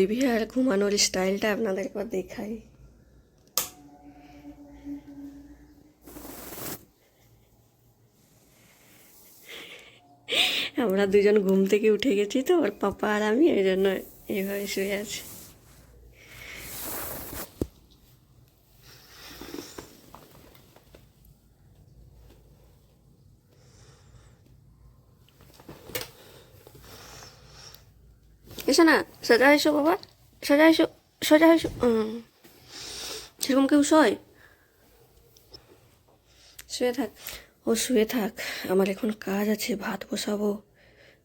লিভিয়ার ঘুমানোর স্টাইলটা আপনাদের একবার দেখাই। আমরা দুজন ঘুম থেকে উঠে গেছি তো, ওর পাপা আর আমি, এই জন্য এইভাবে শুয়ে আছি। এসো না, সোজা এসো বাবা, সোজা এসো সোজা এসো। সেরকম কেউ শোয়? শুয়ে থাক। ও শুয়ে থাক, আমার এখন কাজ আছে, ভাত বসাবো।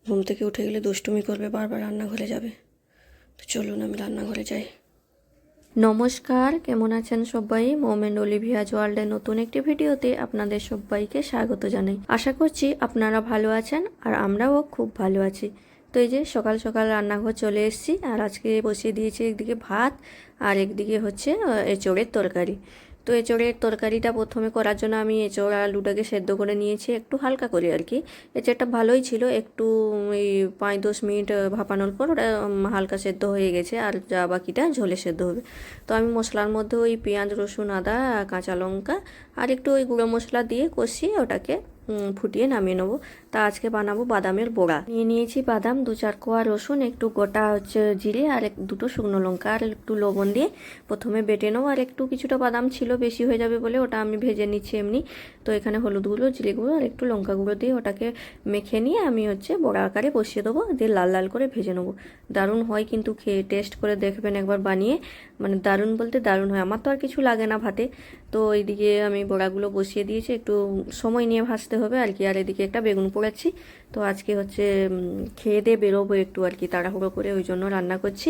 ঘুম থেকে উঠে গেলে দুষ্টুমি করবে, বারবার রান্নাঘরে যাবে। তো চলুন, আমি রান্নাঘরে যাই। নমস্কার, কেমন আছেন সবাই? মোমেন্ট অলিভিয়াজ ওয়ার্ল্ডের নতুন একটি ভিডিওতে আপনাদের সবাইকে স্বাগত জানাই। আশা করছি আপনারা ভালো আছেন আর আমরাও খুব ভালো আছি। তো এই যে সকাল সকাল রান্নাঘর চলে এসেছি। আর আজকে বসিয়ে দিয়েছি একদিকে ভাত আর একদিকে হচ্ছে এঁচোড়ের তরকারি। তো এঁচোড়ের তরকারিটা প্রথমে করার জন্য আমি এঁচোড় আলুটাকে সেদ্ধ করে নিয়েছি, একটু হালকা করে আর কি। এঁচোড়টা ভালোই ছিল, একটু এই পাঁচ দশ মিনিট ভাপানোর পর ওটা হালকা সেদ্ধ হয়ে গেছে আর যা বাকিটা ঝোলে সেদ্ধ হবে। তো আমি মশলার মধ্যে ওই পেঁয়াজ, রসুন, আদা, কাঁচা লঙ্কা আর একটু ওই গুঁড়ো মশলা দিয়ে কষিয়ে ওটাকে ফুটিয়ে নামিয়ে নেব। তা আজকে বানাবো বাদামের বড়া। নিয়ে নিয়েছি বাদাম, দু চার কোয়া রসুন, একটু গোটা হচ্ছে জিরে আর এক, দুটো শুকনো লঙ্কা আর একটু লবণ দিয়ে প্রথমে বেটে নেব। আর একটু কিছুটা বাদাম ছিল, বেশি হয়ে যাবে বলে ওটা আমি ভেজে নিচ্ছি এমনি। তো এখানে হলুদ গুঁড়ো, জিরে গুঁড়ো আর একটু লঙ্কা গুঁড়ো দিয়ে ওটাকে মেখে নিয়ে আমি হচ্ছে বড়া আকারে বসিয়ে দেবো। দিয়ে লাল লাল করে ভেজে নেব। দারুণ হয় কিন্তু খেয়ে, টেস্ট করে দেখবেন একবার বানিয়ে। মানে দারুণ বলতে দারুণ হয়। আমার তো আর কিছু লাগে না ভাতে। তো এইদিকে আমি বড়াগুলো বসিয়ে দিয়েছি, একটু সময় নিয়ে ভাজতে হবে আর কি। আর এদিকে একটা বেগুন পোড়াচ্ছি। তো আজকে হচ্ছে খেয়ে দিয়ে বেরোবো একটু আর কি, তাড়াহুড়ো করে ওই জন্য রান্না করছি।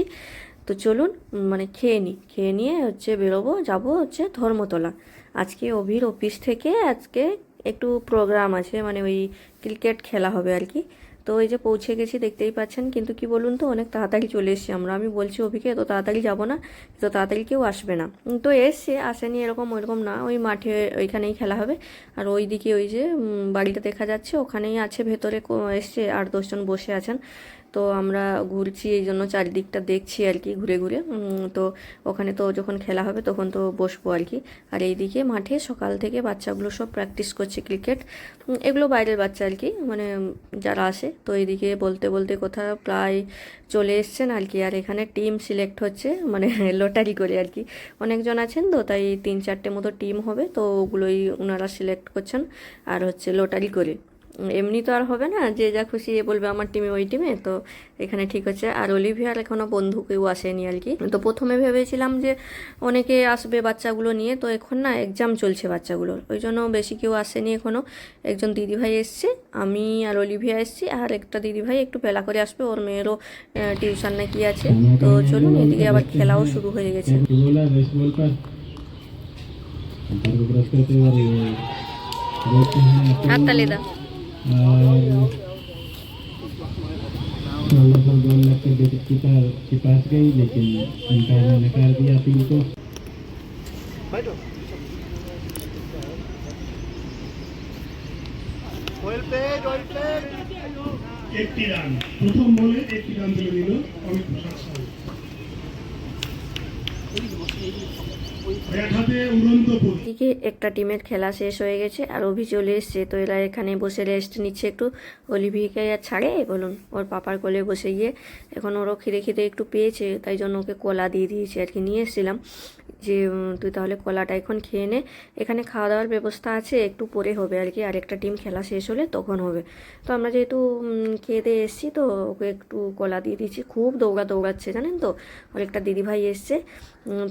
তো চলুন মানে খেয়ে নিই খেয়ে নিয়ে হচ্ছে বেরোবো, যাব হচ্ছে ধর্মতলা। আজকে অভির অফিস থেকে আজকে একটু প্রোগ্রাম আছে মানে ওই ক্রিকেট খেলা হবে আর কি। তো ওই যে পৌঁছে গেছি, দেখতেই পাচ্ছেন। কিন্তু কি বলুন তো, অনেক তাড়াতাড়ি চলে এসেছি আমরা। আমি বলছি, অভিকে, এত তাড়াতাড়ি যাব না। তো তাড়াতাড়ি কেউ আসবে না। তো এসছে, আসেনি এরকম ওইরকম না। ওই মাঠে, ওইখানেই খেলা হবে। আর ওই দিকে ওই যে বাড়িটা দেখা যাচ্ছে, ওখানেই আছে, ভেতরে এসছে আট দশজন বসে আছেন। তো আমরা ঘুরছি, এই জন্য চারিদিকটা দেখছি আর কি, ঘুরে ঘুরে। তো ওখানে তো যখন খেলা হবে, তখন তো বসবো আর কি। আর এইদিকে মাঠে সকাল থেকে বাচ্চাগুলো সব প্র্যাকটিস করছে ক্রিকেট। এগুলো বাইরের বাচ্চা কি মানে যারা আসে। তো এদিকে বলতে বলতে কোথা প্রায় চলে এসছেন আর কি আর এখানে টিম সিলেক্ট হচ্ছে মানে লটারি করে আর কি অনেকজন আছেন তো, তাই তিন চারটে মতো টিম হবে, তো ওগুলোই ওনারা সিলেক্ট করছেন। আর হচ্ছে লটারি করে। এমনি তো আর হবে না, যে যা খুশি এ বলবে আমার টিমে ওই টিমে তো এখানে ঠিক হচ্ছে। আর অলিভিয়ার এখনও বন্ধু কেউ আসেনি আর কি। তো প্রথমে ভেবেছিলাম যে অনেকে আসবে বাচ্চাগুলো নিয়ে, তো এখন না এক্সাম চলছে বাচ্চাগুলোর। ওই জন্য বেশি কেউ আসেনি এখনও একজন দিদিভাই এসছে, আমি আর অলিভিয়া এসছি, আর একটা দিদিভাই একটু ফেলা করে আসবে, ওর মেয়েরও টিউশন না কি আছে। তো চলুন, এদিকে আবার খেলাও শুরু হয়ে গেছে। হাততালি দাও। बेसबॉल पर अंपायर को क्रॉस करते हुए और ये देखते हैं হাততালি দা और थोड़ा सा बॉल लगकर विकेट कीपर के पास गई लेकिन अंपायर ने नकार दिया अपील को একটি রান প্রথম বলে একটি রান তুলে দিল অমিত প্রসাদ সাউ ব্যাট হাতে উড়ন্ত পুল এদিকে একটা টিমের খেলা শেষ হয়ে গেছে আর অভি চলে এসছে। তো এরা এখানে বসে রেস্ট নিচ্ছে একটু। অলিভিকে আর ছাড়ে, বলুন, ওর পাপার কোলে বসে গিয়ে। এখন ওরও খিদে খিদে একটু পেয়েছে, তাই জন্য ওকে কলা দিয়ে দিয়েছি আর কি, নিয়ে এসেছিলাম। যে তুই তাহলে কলাটা এখন খেয়ে নে। এখানে খাওয়া দাওয়ার ব্যবস্থা আছে, একটু পরে হবে আর কি, আর একটা টিম খেলা শেষ হলে তখন হবে। তো আমরা যেহেতু খেয়ে দিয়ে এসেছি, তো ওকে একটু কলা দিয়ে দিয়েছি। খুব দৌড়া দৌড়াচ্ছে, জানেন তো? ওর একটা দিদিভাই এসছে।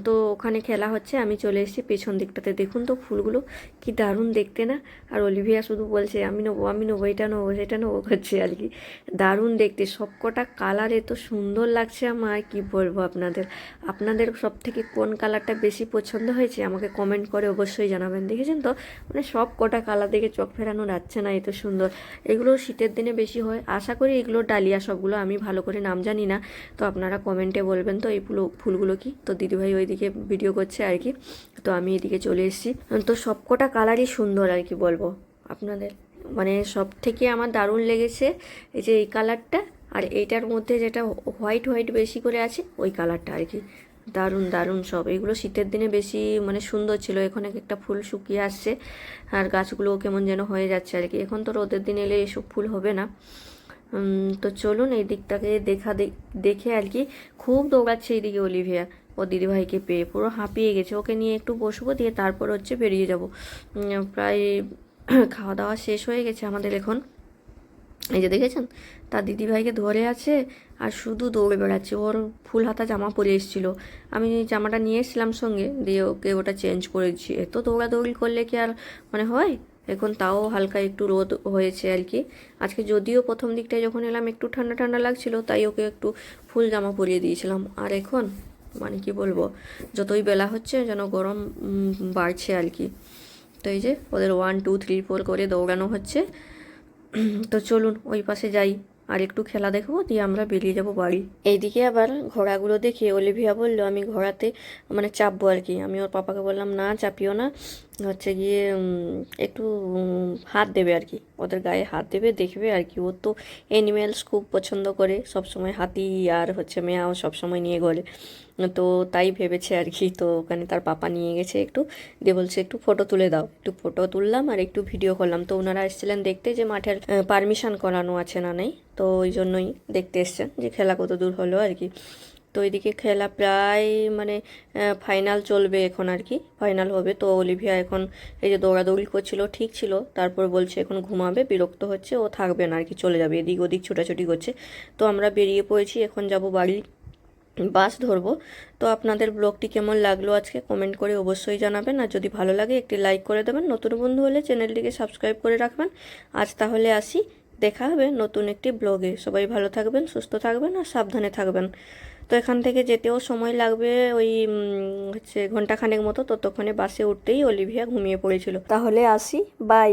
তো ওখানে খেলা হচ্ছে, আমি চলে এসেছি পেছন দিকটাতে দেখুন তো ফুলগুলো, কি দারুণ দেখতে না? আর অলিভিয়া শুধু বলছে, আমি নেব আমি নেব, এটা নেব, সেটা নেব করছে আর কি। দারুণ দেখতে, সবকটা কালার এত সুন্দর লাগছে আমার, কি বলব আপনাদের? আপনাদের সব থেকে কোন কালারটা বেশি পছন্দ হয়েছে আমাকে কমেন্ট করে অবশ্যই জানাবেন, দেখেছেন তো? মানে সব কটা কালার দেখে চোখ ফেরানো যাচ্ছে না এত সুন্দর। এগুলো শীতের দিনে বেশি হয়, আশা করি এগুলো ডালিয়া সবগুলো, আমি ভালো করে নাম জানি না, তো আপনারা কমেন্টে বলবেন তো এই ফুল, ফুলগুলো কি? তো দিদিভাই ওইদিকে ভিডিও করছে আর কি, তো আমি এদিকে চলে এসেছি তো সবকটা কালারই সুন্দর আর কি বলব আপনাদের। মানে সব থেকে আমার দারুণ লেগেছে এই যে এই কালারটা আর এইটার মধ্যে যেটা হোয়াইট হোয়াইট বেশি করে আছে, ওই কালারটা আর কি। দারুণ দারুণ সব। এগুলো শীতের দিনে বেশি মানে সুন্দর ছিল। এখন এক একটা ফুল শুকিয়ে আসছে আর গাছগুলো কেমন যেন হয়ে যাচ্ছে আর কি। এখন তো রোদের দিন এলে এসব ফুল হবে না। তো চলুন এই দিকটাকে দেখা দেখে আর কি। খুব দৌড়াচ্ছে এইদিকে অলিভিয়া। ও দিদিভাইকে পেয়ে পুরো হাঁপিয়ে গেছে। ওকে নিয়ে একটু বসবো, দিয়ে তারপর হচ্ছে বেরিয়ে যাব। প্রায় খাওয়া দাওয়া শেষ হয়ে গেছে আমাদের এখন। এই যে দেখেছেন? তার দিদিভাইকে ধরে আছে আর শুধু দৌড়ে বেড়াচ্ছে। ওর ফুল হাতা জামা পরে এসেছিল। আমি জামাটা নিয়ে এসেছিলাম সঙ্গে, দিয়ে ওকে ওটা চেঞ্জ করে দিচ্ছি। এত দৌড়াদৌড়ি করলে কি আর মানে হয়? এখন তাও হালকা একটু রোদ হয়েছে আর কি। আজকে যদিও প্রথম দিকটায় যখন এলাম একটু ঠান্ডা ঠান্ডা লাগছিল, তাই ওকে একটু ফুল জামা পরিয়ে দিয়েছিলাম। আর এখন মানে কি বলব, যতই বেলা হচ্ছে যেন গরম বাড়ছে আর কি। তো এই যে ওদের ওয়ান টু থ্রি ফোর করে দৌড়ানো হচ্ছে। তো চলুন ওই পাশে যাই, আর একটু খেলা দেখব, দিয়ে আমরা বেরিয়ে যাব বাড়ি। এইদিকে আবার ঘোড়াগুলো দেখে অলিভিয়া বলল, আমি ঘোড়াতে মানে চাপবো আর কি। আমি ওর পাপাকে বললাম, না, চাপিও না। হচ্ছে গিয়ে একটু হাত দেবে আর কি। ওদের গায়ে হাত দেবে, দেখবে আর কি। ও তো অ্যানিমেলস খুব পছন্দ করে। সবসময় হাতি আর হচ্ছে মেয়াও সবসময় নিয়ে গলে তো তাই ভেবেছে আর কি। তো ওখানে তার পাপা নিয়ে গেছে একটু। দিয়ে বলছে, একটু ফটো তুলে দাও। একটু ফটো তুললাম আর একটু ভিডিও করলাম। তো ওনারা এসেছিলেন দেখতে যে মাঠের পারমিশন করানো আছে না নেই। তো ওই জন্যই দেখতে এসছেন যে, খেলা কত দূর হলো? আর কি। তো এদিকে খেলা প্রায় মানে ফাইনাল চলবে এখন আর কি ফাইনাল হবে। তো অলিভিয়া এখন এই যে দৌড়াদৌড়ি করছিল, ঠিক ছিল। তারপর বলছে এখন ঘুমাবে, বিরক্ত হচ্ছে, ও থাকবে না আর কি, চলে যাবে। এদিক ওদিক ছোটাছুটি করছে। তো আমরা বেরিয়ে পড়েছি, এখন যাব বাড়ি। বাস ধরবো। তো আপনাদের ব্লগটি কেমন লাগল আজকে কমেন্ট করে অবশ্যই জানাবেন। আর যদি ভালো লাগে, একটি লাইক করে দেবেন। নতুন বন্ধু হলে চ্যানেলটিকে সাবস্ক্রাইব করে রাখবেন। আজ তাহলে আসি। দেখা হবে নতুন একটি ব্লগে। সবাই ভালো থাকবেন, সুস্থ থাকবেন আর সাবধানে থাকবেন। তো এখান থেকে যেতেও সময় লাগবে ওই হচ্ছে ঘন্টাখানেক মতো, ততক্ষণে বাসে উঠতেই অলিভিয়া ঘুমিয়ে পড়েছিল। তাহলে আসি, বাই।